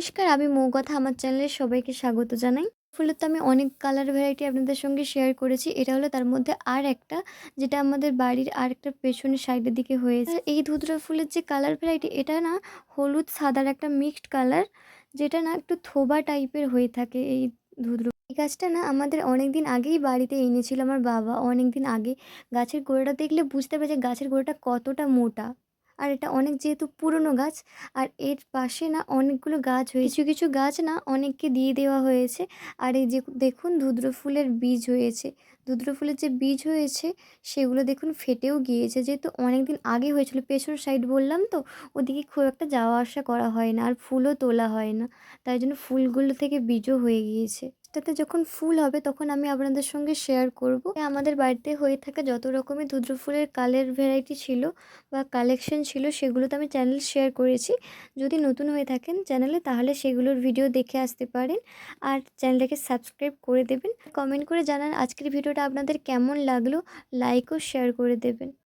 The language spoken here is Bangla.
নমস্কার, আমি মৌকথা আমার চ্যানেলে সবাইকে স্বাগত জানাই। ফুলের তো আমি অনেক কালার ভ্যারাইটি আপনাদের সঙ্গে শেয়ার করেছি। এটা হলো তার মধ্যে আর একটা, যেটা আমাদের বাড়ির আর একটা পেছনের সাইডের দিকে হয়েছে। এই ধুতরা ফুলের যে কালার ভ্যারাইটি এটা না হলুদ সাদার একটা মিক্সড কালার যেটা না একটু থোবা টাইপের হয়ে থাকে এই ধুদ্র এই গাছটা না আমাদের অনেক দিন আগেই বাড়িতে এনেছিল আমার বাবা। অনেক দিন আগে গাছের গোড়াটা দেখলে বুঝতে পারছে গাছের গোড়াটা কতটা মোটা। আর এটা অনেক যেহেতু পুরনো গাছ, আর এর পাশে না অনেকগুলো গাছ হয়েছে। কিছু কিছু গাছ না অনেককে দিয়ে দেওয়া হয়েছে। আর এই যে দেখুন ধুদ্র ফুলের বীজ হয়েছে। ধুদ্র ফুলের যে বীজ হয়েছে, সেগুলো দেখুন ফেটেও গিয়েছে। যেহেতু অনেক দিন আগে হয়েছিল, পেছন সাইড বললাম তো, ওদিকে খুব একটা যাওয়া আসা করা হয় না, আর ফুলও তোলা হয় না। তাই জন্য ফুলগুলো থেকে বীজও হয়ে গিয়েছে। সেটাতে যখন ফুল হবে তখন আমি আপনাদের সঙ্গে শেয়ার করব। আমাদের বাড়িতে হয়ে থাকা যত রকমের ধুদ্র ফুলের কালের ভ্যারাইটি ছিল বা কালেকশন ছিল সেগুলো তো আমি চ্যানেল শেয়ার করেছি। যদি নতুন হয়ে থাকেন চ্যানেলে তাহলে সেগুলোর ভিডিও দেখে আসতে পারেন আর চ্যানেলটাকে সাবস্ক্রাইব করে দেবেন। কমেন্ট করে জানান আজকের ভিডিওটা আপনাদের কেমন লাগল লাইক ও শেয়ার করে দেবেন।